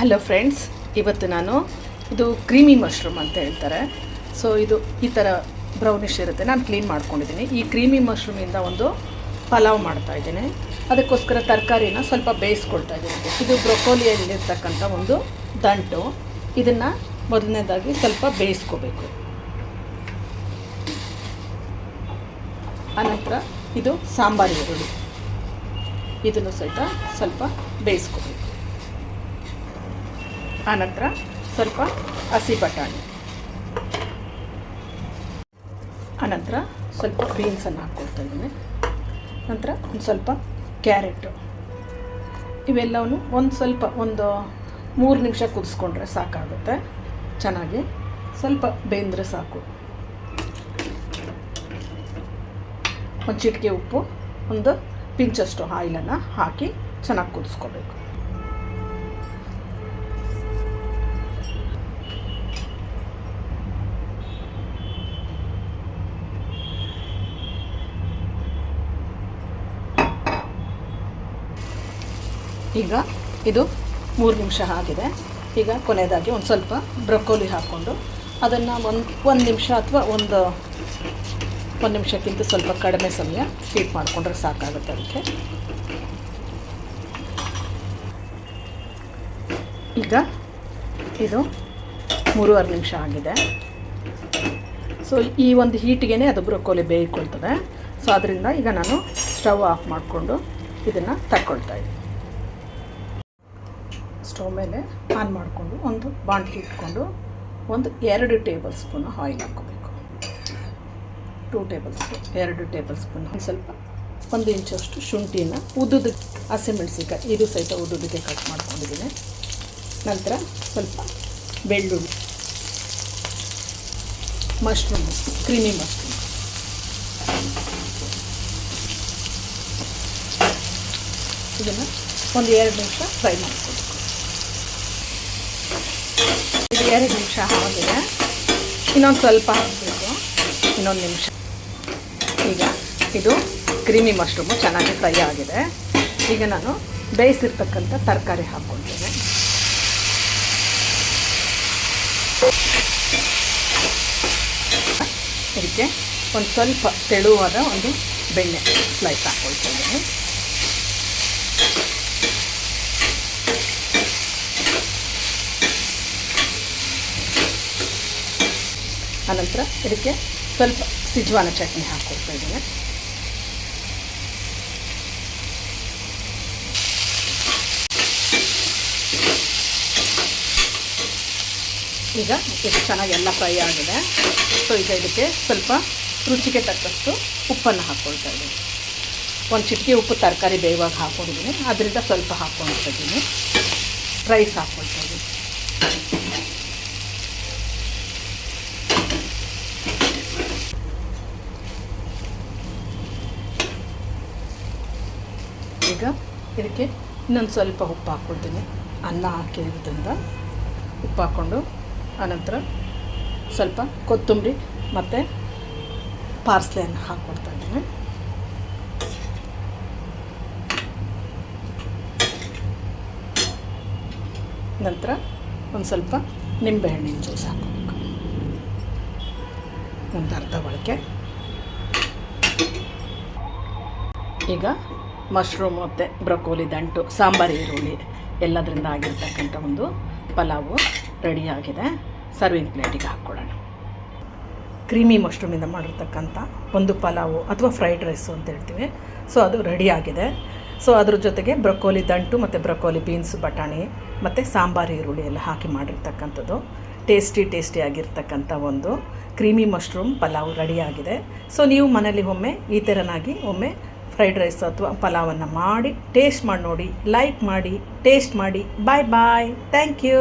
Hello friends, ಇವತ್ತು ನಾನು ಇದು ಕ್ರೀಮಿ ಮಶ್ರೂಮ್ ಅಂತ ಹೇಳ್ತಾರೆ. ಸೊ ಇದು ಈ ಥರ ಬ್ರೌನಿಶ್ ಇರುತ್ತೆ. ನಾನು ಕ್ಲೀನ್ ಮಾಡ್ಕೊಂಡಿದ್ದೀನಿ. ಈ ಕ್ರೀಮಿ ಮಶ್ರೂಮಿಂದ ಒಂದು ಪಲಾವ್ ಮಾಡ್ತಾ ಇದ್ದೀನಿ. ಅದಕ್ಕೋಸ್ಕರ ತರಕಾರಿನ ಸ್ವಲ್ಪ ಬೇಯಿಸ್ಕೊಳ್ತಾ ಇದ್ದೀನಿ. ಇದು ಬ್ರೊಕೋಲಿಯಲ್ಲಿರ್ತಕ್ಕಂಥ ಒಂದು ದಂಟು. ಇದನ್ನು ಮೊದಲನೇದಾಗಿ ಸ್ವಲ್ಪ ಬೇಯಿಸ್ಕೋಬೇಕು. ಆನಂತರ ಇದು ಸಾಂಬಾರು ಈರುಳ್ಳಿ. ಇದನ್ನು ಸಹಿತ ಸ್ವಲ್ಪ ಬೇಯಿಸ್ಕೋಬೇಕು. ಆನಂತರ ಸ್ವಲ್ಪ ಹಸಿ ಬಟಾಣಿ. ಆನಂತರ ಸ್ವಲ್ಪ ಬೀನ್ಸನ್ನು ಹಾಕ್ಕೊಳ್ತಾ ಇದ್ದೀನಿ. ನಂತರ ಒಂದು ಸ್ವಲ್ಪ ಕ್ಯಾರೆಟು. ಇವೆಲ್ಲವನ್ನು ಒಂದು ಸ್ವಲ್ಪ ಒಂದು ಮೂರು ನಿಮಿಷ ಕುದಿಸ್ಕೊಂಡ್ರೆ ಸಾಕಾಗುತ್ತೆ. ಚೆನ್ನಾಗಿ ಸ್ವಲ್ಪ ಬೇಂದ್ರೆ ಸಾಕು. ಒಂದು ಚಿಟಿಕೆ ಉಪ್ಪು, ಒಂದು ಪಿಂಚಷ್ಟು ಆಯಿಲನ್ನು ಹಾಕಿ ಚೆನ್ನಾಗಿ ಕುದಿಸ್ಕೋಬೇಕು. ಈಗ ಇದು ಮೂರು ನಿಮಿಷ ಆಗಿದೆ. ಈಗ ಕೊನೆಯದಾಗಿ ಒಂದು ಸ್ವಲ್ಪ ಬ್ರೊಕೋಲಿ ಹಾಕ್ಕೊಂಡು ಅದನ್ನು ಒಂದು ಒಂದು ನಿಮಿಷ ಅಥವಾ ಒಂದು ಒಂದು ನಿಮಿಷಕ್ಕಿಂತ ಸ್ವಲ್ಪ ಕಡಿಮೆ ಸಮಯ ಹೀಟ್ ಮಾಡಿಕೊಂಡ್ರೆ ಸಾಕಾಗುತ್ತೆ ಅದಕ್ಕೆ. ಈಗ ಇದು ಮೂರುವರೆ ನಿಮಿಷ ಆಗಿದೆ. ಸೊ ಈ ಒಂದು ಹೀಟಿಗೆ ಅದು ಬ್ರೊಕೋಲಿ ಬೇಯಿಕೊಳ್ತದೆ. ಸೊ ಅದರಿಂದ ಈಗ ನಾನು ಸ್ಟವ್ ಆಫ್ ಮಾಡಿಕೊಂಡು ಇದನ್ನು ತಗೊಳ್ತಾ ಸ್ಟವ್ ಮೇಲೆ ಆನ್ ಮಾಡಿಕೊಂಡು ಒಂದು ಬಾಂಡ್ಲಿ ಇಟ್ಕೊಂಡು ಒಂದು ಎರಡು ಟೇಬಲ್ ಸ್ಪೂನ್ ಆಯಿಲ್ ಹಾಕ್ಕೋಬೇಕು. ಟೂ ಟೇಬಲ್ ಸ್ಪೂನ್ ಎರಡು ಟೇಬಲ್ ಸ್ಪೂನ್ ಸ್ವಲ್ಪ ಒಂದು ಇಂಚಷ್ಟು ಶುಂಠಿನ ಉದ್ದುದ ಹಸಿಮೆಣಸಿಕಾಯಿ ಇದು ಸಹಿತ ಉದ್ದುದಕ್ಕೆ ಕಟ್ ಮಾಡ್ಕೊಂಡಿದ್ದೀನಿ. ನಂತರ ಸ್ವಲ್ಪ ಬೆಳ್ಳುಳ್ಳಿ ಮಶ್ರೂಮ್ ಕ್ರೀಮಿ ಮಶ್ರೂಮ್ ಇದನ್ನು ಒಂದು ಎರಡು ನಿಮಿಷ ಫ್ರೈ ಮಾಡ್ಕೊಬೇಕು ಇದು ಎರಡು ನಿಮಿಷ ಆಗಿದೆ. ಇನ್ನೊಂದು ಸ್ವಲ್ಪ ಹಾಕಬೇಕು. ಇನ್ನೊಂದು ನಿಮಿಷ. ಈಗ ಇದು ಕ್ರೀಮಿ ಮಶ್ರೂಮು ಚೆನ್ನಾಗಿ ಫ್ರೈ ಆಗಿದೆ. ಈಗ ನಾನು ಬೇಯಿಸಿರ್ತಕ್ಕಂಥ ತರಕಾರಿ ಹಾಕ್ಕೊಳ್ತೇನೆ. ಇದಕ್ಕೆ ಒಂದು ಸ್ವಲ್ಪ ತೆಳುವಾದ ಒಂದು ಬೆಣ್ಣೆ ಸ್ಲೈಸ್ ಹಾಕ್ಕೊಳ್ತಾ ಇದ್ದೀನಿ ಆನಂತರ ಇದಕ್ಕೆ ಸ್ವಲ್ಪ ಸಿಜ್ವಾನ ಚಟ್ನಿ ಹಾಕ್ಕೊಡ್ತಾ ಇದ್ದೀನಿ. ಈಗ ಎಷ್ಟು ಚೆನ್ನಾಗಿ ಎಲ್ಲ ಫ್ರೈ ಆಗಿದೆ. ಸೊ ಈಗ ಇದಕ್ಕೆ ಸ್ವಲ್ಪ ರುಚಿಗೆ ತಕ್ಕಷ್ಟು ಉಪ್ಪನ್ನು ಹಾಕ್ಕೊಳ್ತಾ ಇದ್ದೀನಿ. ಒಂದು ಚಿಟಿಕೆ ಉಪ್ಪು ತರಕಾರಿ ಬೇಯುವಾಗ ಹಾಕ್ಕೊಂಡಿದ್ದೀನಿ ಅದರಿಂದ ಸ್ವಲ್ಪ ಹಾಕ್ಕೊಳ್ತಾ ಇದ್ದೀನಿ. ರೈಸ್ ಹಾಕ್ಕೊಳ್ತಾ ಇದ್ದೀನಿ. ಈಗ ಇದಕ್ಕೆ ಇನ್ನೊಂದು ಸ್ವಲ್ಪ ಉಪ್ಪು ಹಾಕ್ಕೊಳ್ತೀನಿ ಅನ್ನ ಹಾಕಿರೋದ್ರಿಂದ ಉಪ್ಪು ಹಾಕ್ಕೊಂಡು ಆನಂತರ ಸ್ವಲ್ಪ ಕೊತ್ತಂಬರಿ ಮತ್ತು ಪಾರ್ಸ್ಲೆಯನ್ನು ಹಾಕ್ಕೊಡ್ತಾ ಇದ್ದೀನಿ. ನಂತರ ಒಂದು ಸ್ವಲ್ಪ ನಿಂಬೆಹಣ್ಣಿನ ಜ್ಯೂಸ್ ಹಾಕ್ಕೊಬೇಕು ಒಂದು ಅರ್ಧ ಬಳಕೆ ಈಗ ಮಶ್ರೂಮ್ ಮತ್ತು ಬ್ರೊಕೋಲಿ, ದಂಟು, ಸಾಂಬಾರು, ಈರುಳ್ಳಿ ಎಲ್ಲದರಿಂದ ಆಗಿರ್ತಕ್ಕಂಥ ಒಂದು ಪಲಾವು ರೆಡಿಯಾಗಿದೆ. ಸರ್ವಿಂಗ್ ಪ್ಲೇಟಿಗೆ ಹಾಕ್ಕೊಳ್ಳೋಣ. ಕ್ರೀಮಿ ಮಶ್ರೂಮಿಂದ ಮಾಡಿರ್ತಕ್ಕಂಥ ಒಂದು ಪಲಾವು ಅಥವಾ ಫ್ರೈಡ್ ರೈಸು ಅಂತ ಹೇಳ್ತೀವಿ. ಸೊ ಅದು ರೆಡಿಯಾಗಿದೆ. ಸೊ ಅದ್ರ ಜೊತೆಗೆ ಬ್ರೊಕೋಲಿ, ದಂಟು ಮತ್ತು ಬ್ರೊಕೋಲಿ ಬೀನ್ಸ್ ಬಟಾಣಿ ಮತ್ತು ಸಾಂಬಾರು, ಈರುಳ್ಳಿ ಎಲ್ಲ ಹಾಕಿ ಮಾಡಿರ್ತಕ್ಕಂಥದ್ದು. ಟೇಸ್ಟಿ ಟೇಸ್ಟಿಯಾಗಿರ್ತಕ್ಕಂಥ ಒಂದು ಕ್ರೀಮಿ ಮಶ್ರೂಮ್ ಪಲಾವ್ ರೆಡಿಯಾಗಿದೆ. ಸೊ ನೀವು ಮನೇಲಿ ಒಮ್ಮೆ ಈ ಥರನಾಗಿ ಒಮ್ಮೆ ಫ್ರೈಡ್ ರೈಸ್ ಅಥವಾ ಪಲಾವನ್ನು ಮಾಡಿ ಟೇಸ್ಟ್ ಮಾಡಿ ನೋಡಿ ಲೈಕ್ ಮಾಡಿ ಟೇಸ್ಟ್ ಮಾಡಿ. ಬಾಯ್ ಬಾಯ್ ಥ್ಯಾಂಕ್ ಯು